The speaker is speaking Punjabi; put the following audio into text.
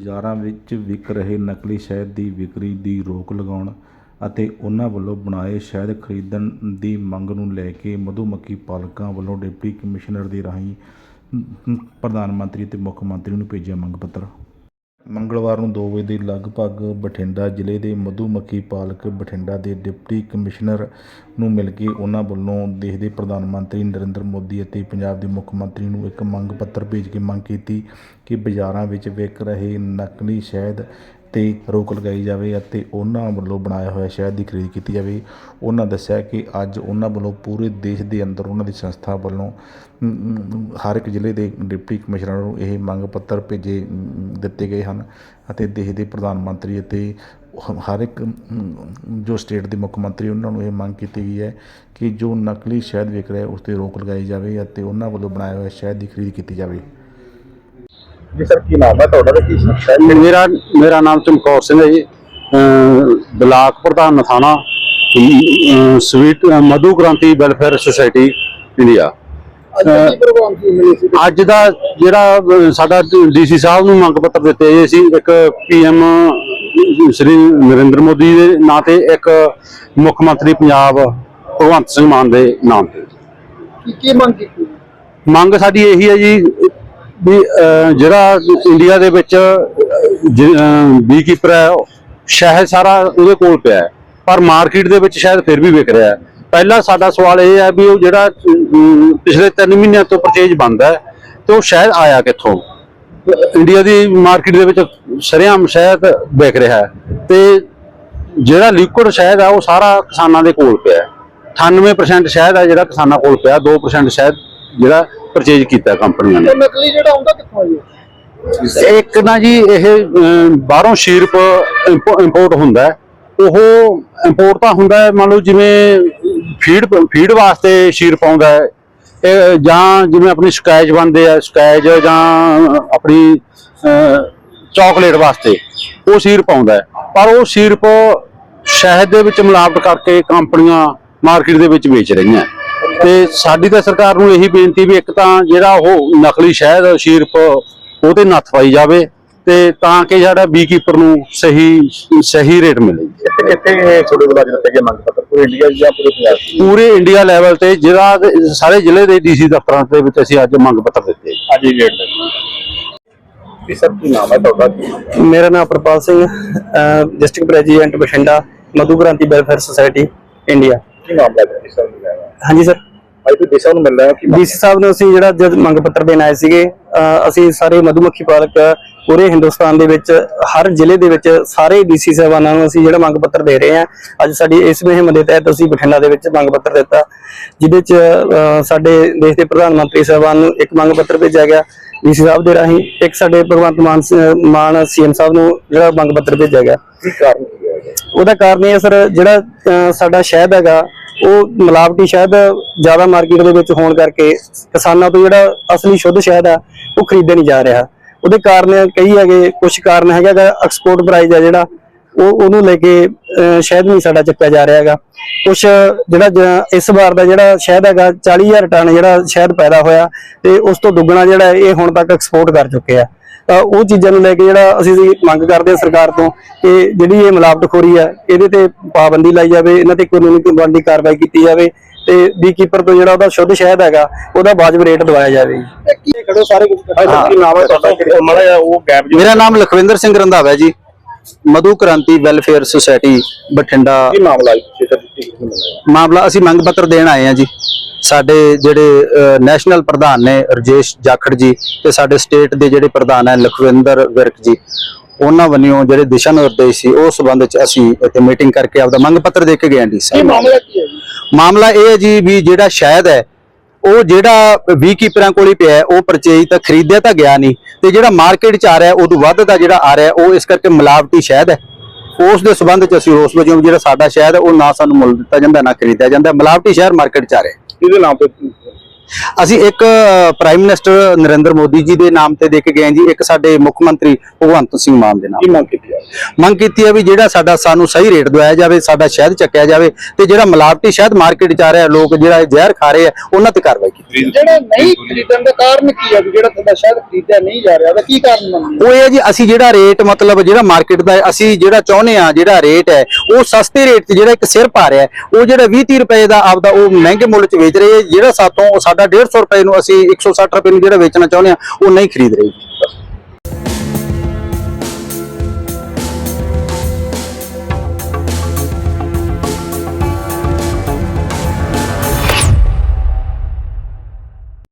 ਬਾਜ਼ਾਰਾਂ ਵਿੱਚ ਵਿਕ ਰਹੇ ਨਕਲੀ ਸ਼ਹਿਦ ਦੀ ਵਿਕਰੀ ਦੀ ਰੋਕ ਲਗਾਉਣ ਅਤੇ ਉਨ੍ਹਾਂ ਵੱਲੋਂ ਬਣਾਏ ਸ਼ਹਿਦ ਖਰੀਦਣ ਦੀ ਮੰਗ ਨੂੰ ਲੈ ਕੇ ਮਧੂਮੱਖੀ ਪਾਲਕਾਂ ਵੱਲੋਂ ਡਿਪਟੀ ਕਮਿਸ਼ਨਰ ਦੇ ਰਾਹੀਂ ਪ੍ਰਧਾਨ ਮੰਤਰੀ ਅਤੇ ਮੁੱਖ ਮੰਤਰੀ ਨੂੰ ਭੇਜਿਆ ਮੰਗ ਪੱਤਰ। ਮੰਗਲਵਾਰ ਨੂੰ 2 ਵਜੇ ਦੇ ਲਗਭਗ ਬਠਿੰਡਾ ਜ਼ਿਲ੍ਹੇ ਦੇ ਮਧੂਮੱਖੀ ਪਾਲਕ ਬਠਿੰਡਾ ਦੇ ਡਿਪਟੀ ਕਮਿਸ਼ਨਰ ਨੂੰ ਮਿਲ ਕੇ ਉਹਨਾਂ ਵੱਲੋਂ ਦੇਸ਼ ਦੇ ਪ੍ਰਧਾਨ ਮੰਤਰੀ ਨਰਿੰਦਰ ਮੋਦੀ ਅਤੇ ਪੰਜਾਬ ਦੇ ਮੁੱਖ ਮੰਤਰੀ ਨੂੰ ਇੱਕ ਮੰਗ ਪੱਤਰ ਭੇਜ ਕੇ ਮੰਗ ਕੀਤੀ ਕਿ ਬਾਜ਼ਾਰਾਂ ਵਿੱਚ ਵਿਕ ਰਹੇ ਨਕਲੀ ਸ਼ਹਿਦ ਤੇ ਰੋਕ ਲਗਾਈ ਜਾਵੇ ਅਤੇ ਉਹਨਾਂ ਵੱਲੋਂ ਬਣਾਇਆ ਹੋਇਆ ਸ਼ਹਿਦ ਦੀ ਖਰੀਦ ਕੀਤੀ ਜਾਵੇ। ਉਹਨਾਂ ਦੱਸਿਆ ਕਿ ਅੱਜ ਉਹਨਾਂ ਵੱਲੋਂ ਪੂਰੇ ਦੇਸ਼ ਦੇ ਅੰਦਰ ਉਹਨਾਂ ਦੀ ਸੰਸਥਾ ਵੱਲੋਂ ਹਰ ਇੱਕ ਜ਼ਿਲ੍ਹੇ ਦੇ ਡਿਪਟੀ ਕਮਿਸ਼ਨਰ ਨੂੰ ਇਹ ਮੰਗ ਪੱਤਰ ਭੇਜੇ ਦਿੱਤੇ ਗਏ ਹਨ ਅਤੇ ਦੇਸ਼ ਦੇ ਪ੍ਰਧਾਨ ਮੰਤਰੀ ਅਤੇ ਹਰ ਇੱਕ ਜੋ ਸਟੇਟ ਦੇ ਮੁੱਖ ਮੰਤਰੀ ਉਹਨਾਂ ਨੂੰ ਇਹ ਮੰਗ ਕੀਤੀ ਗਈ ਹੈ ਕਿ ਜੋ ਨਕਲੀ ਸ਼ਹਿਦ ਵਿਕ ਰਿਹਾ ਉਸ ਤੇ ਰੋਕ ਲਗਾਈ ਜਾਵੇ ਅਤੇ ਉਹਨਾਂ ਵੱਲੋਂ ਬਣਾਇਆ ਹੋਇਆ ਸ਼ਹਿਦ ਦੀ ਖਰੀਦ ਕੀਤੀ ਜਾਵੇ। ਜੀ ਸਰ ਕੀ ਨਾਮ ਹੈ ਤੁਹਾਡਾ ਤੇ ਕੀ ਹੈ? ਮੇਰਾ ਮੇਰਾ ਨਾਮ ਚਮਕੌਰ ਸਿੰਘ ਹੈ ਜੀ। ਬਲਾਕ ਪ੍ਰਧਾਨ ਨਥਾਣਾ ਸਵੀਟ ਮਧੂ ਕ੍ਰਾਂਤੀ ਵੈਲਫੇਅਰ ਸੁਸਾਇਟੀ ਇੰਡੀਆ। ਅੱਜ ਦਾ ਜਿਹੜਾ ਸਾਡਾ ਡੀਸੀ ਸਾਹਿਬ ਨੂੰ ਮੰਗ ਪੱਤਰ ਦਿੱਤੇ ਗਏ ਸੀ ਇੱਕ ਪੀਐਮ ਸ੍ਰੀ ਨਰਿੰਦਰ ਮੋਦੀ ਦੇ ਨਾਂ ਤੇ ਇੱਕ ਮੁੱਖ ਮੰਤਰੀ ਪੰਜਾਬ ਭਗਵੰਤ ਸਿੰਘ ਮਾਨ ਦੇ ਨਾਮ ਤੇ। ਕੀ ਕੀ ਮੰਗ ਕੀਤੀ? ਮੰਗ ਸਾਡੀ ਇਹੀ ਹੈ ਜੀ ਵੀ ਜਿਹੜਾ ਇੰਡੀਆ ਦੇ ਵਿੱਚ ਬੀਕੀਪਰ ਹੈ ਉਹ ਸ਼ਹਿਦ ਸਾਰਾ ਉਹਦੇ ਕੋਲ ਪਿਆ ਹੈ। ਪਰ ਮਾਰਕੀਟ ਦੇ ਵਿੱਚ ਸ਼ਾਇਦ ਫਿਰ ਵੀ ਵਿਕ ਰਿਹਾ ਹੈ। ਪਹਿਲਾ ਸਾਡਾ ਸਵਾਲ ਇਹ ਹੈ ਵੀ ਉਹ ਜਿਹੜਾ ਪਿਛਲੇ 3 ਮਹੀਨਿਆਂ ਤੋਂ ਪਰਚੇਜ ਬੰਦ ਹੈ, ਤੇ ਉਹ ਸ਼ਹਿਦ ਆਇਆ ਕਿੱਥੋਂ? ਇੰਡੀਆ ਦੀ ਮਾਰਕੀਟ ਦੇ ਵਿੱਚ ਸਰੇਆਮ ਸ਼ਹਿਦ ਵਿਕ ਰਿਹਾ ਹੈ। ਤੇ ਜਿਹੜਾ ਲਿਕੁਇਡ ਸ਼ਹਿਦ ਹੈ, ਉਹ ਸਾਰਾ ਕਿਸਾਨਾਂ ਦੇ ਕੋਲ ਪਿਆ ਹੈ। 98% ਸ਼ਹਿਦ ਹੈ ਜਿਹੜਾ ਕਿਸਾਨਾਂ ਕੋਲ ਪਿਆ 2% ਸ਼ਾਇਦ ਜਿਹੜਾ ਪਰਚੇਜ ਕੀਤਾ ਕੰਪਨੀਆਂ ਨੇ। ਨਕਲੀ ਜਿਹੜਾ ਆਉਂਦਾ ਕਿੱਥੋਂ ਜੀ ਇੱਕ ਨਾ ਜੀ ਇਹ ਬਾਹਰੋਂ ਸ਼ੀਰਪ ਇੰਪੋਰਟ ਹੁੰਦਾ ਉਹ ਇੰਪੋਰਟ ਤਾਂ ਹੁੰਦਾ ਮੰਨ ਲਓ ਜਿਵੇਂ ਫੀਡ ਫੀਡ ਵਾਸਤੇ ਸ਼ੀਰਪ ਆਉਂਦਾ ਹੈ। ਇਹ ਜਾਂ ਜਿਵੇਂ ਆਪਣੀ ਸਕੈਚ ਬਣਦੇ ਆ ਸਕੈਚ ਜਾਂ ਆਪਣੀ ਚਾਕਲੇਟ ਵਾਸਤੇ ਉਹ ਸ਼ੀਰਪ ਆਉਂਦਾ ਪਰ ਉਹ ਸ਼ੀਰਪ ਸ਼ਹਿਦ ਦੇ ਵਿੱਚ ਮਿਲਾਵਟ ਕਰਕੇ ਕੰਪਨੀਆਂ ਮਾਰਕੀਟ ਦੇ ਵਿੱਚ ਵੇਚ ਰਹੀਆਂ। ਤੇ ਸਾਡੀ ਤਾਂ ਸਰਕਾਰ ਨੂੰ ਇਹੀ ਬੇਨਤੀ ਵੀ ਇੱਕ ਤਾਂ ਜਿਹੜਾ ਉਹ ਨਕਲੀ ਸ਼ਹਿਦ ਸ਼ੀਰਪ ਉਹਤੇ ਨੱਥ ਪਾਈ ਜਾਵੇ ਤੇ ਤਾਂ ਕਿ ਜਿਹੜਾ ਬੀਕੀਪਰ ਨੂੰ ਸਹੀ ਸਹੀ ਰੇਟ ਮਿਲੇ। ਕਿੱਥੇ ਕਿੱਥੇ ਕੋਲ ਅੱਜ ਦਿੱਤੇ ਗਏ ਮੰਗ ਪੱਤਰ? ਪੂਰੇ ਇੰਡੀਆ ਜਾਂ ਪੂਰੇ ਪੰਜਾਬ ਪੂਰੇ ਇੰਡੀਆ ਲੈਵਲ ਤੇ ਜਿਹੜਾ ਸਾਰੇ ਜ਼ਿਲ੍ਹੇ ਦੇ ਡੀਸੀ ਦਫ਼ਤਰਾਂ ਦੇ ਵਿੱਚ ਅਸੀਂ ਅੱਜ ਮੰਗ ਪੱਤਰ ਦਿੱਤੇ ਅੱਜ ਹੀ ਡੇਟ ਦੇ। ਜੀ ਸਰ ਕੀ ਨਾਮ ਹੈ ਤੁਹਾਡਾ? ਮੇਰਾ ਨਾਮ Prapal Singh district president Bathinda Madhu Kranti welfare society India ਕੀ ਮਾਮਲਾ ਹੈ ਸਰ? ਹਾਂਜੀ ਸਰ। ਤੁਸੀਂ ਦੇਸ਼ਾਂ ਨੂੰ ਮਿਲ ਰਹੇ ਹੋ ਕੀ ਡੀਸੀ ਸਾਹਿਬ ਨੂੰ ਅਸੀਂ ਜਿਹੜਾ ਜਦ ਮੰਗ ਪੱਤਰ ਦੇਣ ਆਏ ਸੀਗੇ ਅਸੀਂ ਸਾਰੇ ਮਧੂਮੱਖੀ ਪਾਲਕ ਪੂਰੇ ਹਿੰਦੁਸਤਾਨ ਦੇ ਵਿੱਚ ਹਰ ਜ਼ਿਲ੍ਹੇ ਦੇ ਵਿੱਚ ਸਾਰੇ ਡੀਸੀ ਸਾਹਿਬਾਨਾਂ ਨੂੰ ਅਸੀਂ ਜਿਹੜਾ ਮੰਗ ਪੱਤਰ ਦੇ ਰਹੇ ਹਾਂ। ਅੱਜ ਸਾਡੀ ਇਸ ਮੁਹਿੰਮ ਦੇ ਤਹਿਤ ਅਸੀਂ ਬਠਿੰਡਾ ਦੇ ਵਿੱਚ ਮੰਗ ਪੱਤਰ ਦਿੱਤਾ ਜਿਹਦੇ ਚ ਸਾਡੇ ਦੇਸ਼ ਦੇ ਪ੍ਰਧਾਨ ਮੰਤਰੀ ਸਾਹਿਬਾਨ ਨੂੰ ਇੱਕ ਮੰਗ ਪੱਤਰ ਭੇਜਿਆ ਗਿਆ ਡੀਸੀ ਸਾਹਿਬ ਦੇ ਰਾਹੀਂ ਇੱਕ ਸਾਡੇ ਭਗਵੰਤ ਮਾਨ ਸ- ਮਾਨ ਸੀਐਮ ਸਾਹਿਬ ਨੂੰ ਜਿਹੜਾ ਮੰਗ ਪੱਤਰ ਭੇਜਿਆ ਗਿਆ। ਕੀ ਕਾਰਨ? ਉਹਦਾ ਕਾਰਨ ਇਹ ਹੈ ਸਰ ਜਿਹੜਾ ਸਾਡਾ ਸ਼ਹਿਦ ਹੈਗਾ ਉਹ ਮਿਲਾਵਟੀ ਸ਼ਹਿਦ ਜ਼ਿਆਦਾ ਮਾਰਕੀਟ ਦੇ ਵਿੱਚ ਹੋਣ ਕਰਕੇ ਕਿਸਾਨਾਂ ਤੋਂ ਜਿਹੜਾ ਅਸਲੀ ਸ਼ੁੱਧ ਸ਼ਹਿਦ ਆ ਉਹ ਖਰੀਦਿਆ ਨਹੀਂ ਜਾ ਰਿਹਾ। ਉਹਦੇ ਕਾਰਨ ਕਈ ਹੈਗੇ ਕੁਝ ਕਾਰਨ ਹੈਗਾ ਐਕਸਪੋਰਟ ਪ੍ਰਾਈਸ ਆ ਜਿਹੜਾ ਉਹ ਉਹਨੂੰ ਲੈ ਕੇ ਅਹ, ਸ਼ਹਿਦ ਨਹੀਂ ਸਾਡਾ ਚੱਕਿਆ ਜਾ ਰਿਹਾ ਹੈਗਾ। ਕੁਝ ਜਿਹੜਾ ਇਸ ਵਾਰ ਦਾ ਜਿਹੜਾ ਸ਼ਹਿਦ ਹੈਗਾ 40000 ਟਨ ਜਿਹੜਾ ਸ਼ਹਿਦ ਪੈਦਾ ਹੋਇਆ ਤੇ ਉਸ ਤੋਂ ਦੁੱਗਣਾ ਜਿਹੜਾ ਇਹ ਹੁਣ ਤੱਕ ਐਕਸਪੋਰਟ ਕਰ ਚੁੱਕੇ ਆ। ਉਹ ਚੀਜ਼ਾਂ ਨੂੰ ਲੈ ਕੇ ਜਿਹੜਾ ਅਸੀਂ ਮੰਗ ਕਰਦੇ ਹਾਂ ਸਰਕਾਰ ਤੋਂ ਕਿ ਜਿਹੜੀ ਇਹ ਮਿਲਾਵਟਖੋਰੀ ਹੈ ਇਹਦੇ ਤੇ ਪਾਬੰਦੀ ਲਾਈ ਜਾਵੇ ਇਹਨਾਂ ਤੇ ਕਾਨੂੰਨੀ ਬਣਦੀ ਕਾਰਵਾਈ ਕੀਤੀ ਜਾਵੇ ਤੇ ਬੀਕੀਪਰ ਤੋਂ ਜਿਹੜਾ ਉਹਦਾ ਸ਼ੁੱਧ ਸ਼ਹਿਦ ਹੈਗਾ ਉਹਦਾ ਵਾਜਬ ਰੇਟ ਦਵਾਇਆ ਜਾਵੇ ਖੜੋ ਸਾਰੇ ਜੋ ਮੇਰਾ ਨਾਮ ਲਖਵਿੰਦਰ ਸਿੰਘ ਰੰਧਾਵਾ ਜੀ ਮਧੂ ਕ੍ਰਾਂਤੀ ਵੈਲਫੇਅਰ ਸੁਸਾਇਟੀ ਬਠਿੰਡਾ। ਮਾਮਲਾ ਹੈ ਜੀ ਸਰ ਜੀ ਮਿਲ ਰਿਹਾ ਮਾਮਲਾ ਅਸੀਂ ਮੰਗ ਪੱਤਰ ਦੇਣ ਆਏ ਹਾਂ ਜੀ। ਸਾਡੇ ਜਿਹੜੇ ਨੈਸ਼ਨਲ ਪ੍ਰਧਾਨ ਨੇ ਰਜੇਸ਼ ਜਾਖੜ ਜੀ ਤੇ ਸਾਡੇ ਸਟੇਟ ਦੇ ਜਿਹੜੇ ਪ੍ਰਧਾਨ ਹੈ ਲਖਵਿੰਦਰ ਵਿਰਕ ਜੀ ਉਹਨਾਂ ਵੱਲੋਂ ਜਿਹੜੇ ਦਿਸ਼ਾ ਨਿਰਦੇਸ਼ ਸੀ ਉਸ ਸੰਬੰਧ ਚ ਅਸੀਂ ਇੱਥੇ ਮੀਟਿੰਗ ਕਰਕੇ ਆਪਦਾ ਮੰਗ ਪੱਤਰ ਦੇ ਕੇ ਗਏ ਹਾਂ ਕੀ ਸਾਹਿਬ ਮਾਮਲਾ ਕੀ ਹੈ ਜੀ? ਮਾਮਲਾ ਇਹ ਹੈ ਜੀ ਵੀ ਜਿਹੜਾ ਸ਼ਾਇਦ ਹੈ ਉਹ ਜਿਹੜਾ ਵੀਕੀਪਰਾਂ ਕੋਲ ਹੀ ਪਿਆ ਹੈ, ਉਹ ਪਰਚੇਜ ਤਾਂ ਖਰੀਦਿਆ ਤਾਂ ਗਿਆ ਨਹੀਂ ਤੇ ਜਿਹੜਾ ਮਾਰਕੀਟ 'ਚ ਆ ਰਿਹਾ ਉਹ ਤੋਂ ਵੱਧ ਦਾ ਜਿਹੜਾ ਆ ਰਿਹਾ ਉਹ ਇਸ ਕਰਕੇ ਮਿਲਾਵਟੀ ਸ਼ਹਿਦ ਹੈ। ਉਸ ਦੇ ਸੰਬੰਧ 'ਚ ਅਸੀਂ ਰੋਸ ਵਜੋਂ ਜਿਹੜਾ ਸਾਡਾ ਸ਼ਹਿਰ ਹੈ, ਉਹ ਨਾ ਸਾਨੂੰ ਮੁੱਲ ਦਿੱਤਾ ਜਾਂਦਾ, ਨਾ ਖਰੀਦਿਆ ਜਾਂਦਾ। ਮਿਲਾਵਟੀ ਸ਼ਹਿਰ ਮਾਰਕੀਟ 'ਚ ਆ ਰਿਹਾ। ਇਹਦੇ ਨਾਮ ਤੇ ਅਸੀਂ ਇੱਕ ਪ੍ਰਾਈਮ ਮਿਨਿਸਟਰ ਨਰਿੰਦਰ ਮੋਦੀ ਜੀ ਦੇ ਨਾਮ ਤੇ ਦੇ ਕੇ ਗਏ ਜੀ ਇੱਕ ਸਾਡੇ ਮੁੱਖ ਮੰਤਰੀ ਭਗਵੰਤ ਸਿੰਘ ਮਾਨ ਦੇ ਨਾਮ ਕੀ ਮੰਗ ਕੀਤੀ ਹੈ? ਮੰਗ ਕੀਤੀ ਹੈ ਵੀ ਜਿਹੜਾ ਸਾਡਾ ਸਾਨੂੰ ਸਹੀ ਰੇਟ ਦਵਾਇਆ ਜਾਵੇ ਸਾਡਾ ਸ਼ਹਿਦ ਚੱਕਿਆ ਜਾਵੇ ਤੇ ਜਿਹੜਾ ਮਿਲਾਵਟੀ ਸ਼ਹਿਦ ਮਾਰਕੀਟ 'ਚ ਆ ਰਿਹਾ ਲੋਕ ਜਿਹੜਾ ਇਹ ਜ਼ਹਿਰ ਖਾ ਰਹੇ ਆ ਉਹਨਾਂ ਤੇ ਕਾਰਵਾਈ ਕੀਤੀ ਜਿਹੜਾ ਨਹੀਂ ਖਰੀਦਣ ਦਾ ਕਾਰਨ ਕੀ ਹੈ ਵੀ ਜਿਹੜਾ ਤੁਹਾਡਾ ਸ਼ਾਇਦ ਖਰੀਦਿਆ ਨਹੀਂ ਜਾ ਰਿਹਾ ਉਹਦਾ ਕੀ ਕਾਰਨ ਮੰਨਦੇ ਉਹ ਇਹ ਹੈ ਜੀ ਅਸੀਂ ਜਿਹੜਾ ਰੇਟ ਮਤਲਬ ਜਿਹੜਾ ਮਾਰਕੀਟ ਦਾ ਅਸੀਂ ਜਿਹੜਾ ਚਾਹੁੰਦੇ ਆ ਜਿਹੜਾ ਰੇਟ ਹੈ ਉਹ ਸਸਤੇ ਰੇਟ 'ਤੇ ਜਿਹੜਾ ਇੱਕ ਸਿਰ ਪਾ ਰਿਹਾ ਉਹ ਜਿਹੜਾ 20 30 ਰੁਪਏ ਦਾ ਆਪਦਾ ਉਹ ਮਹਿੰਗੇ ਮੁੱਲ 'ਚ ਵੇਚ ਰਹੇ ਜਿਹੜਾ ਸਾਤੋਂ ਉਹ ਸਾਡਾ 150 ਰੁਪਏ ਨੂੰ ਅਸੀਂ 160 ਰੁਪਏ ਨੂੰ ਜਿਹੜਾ ਵੇਚਣਾ ਚਾਹੁੰਦੇ ਆ ਉਹ ਨਹੀਂ ਖਰੀਦ ਰਹੇ।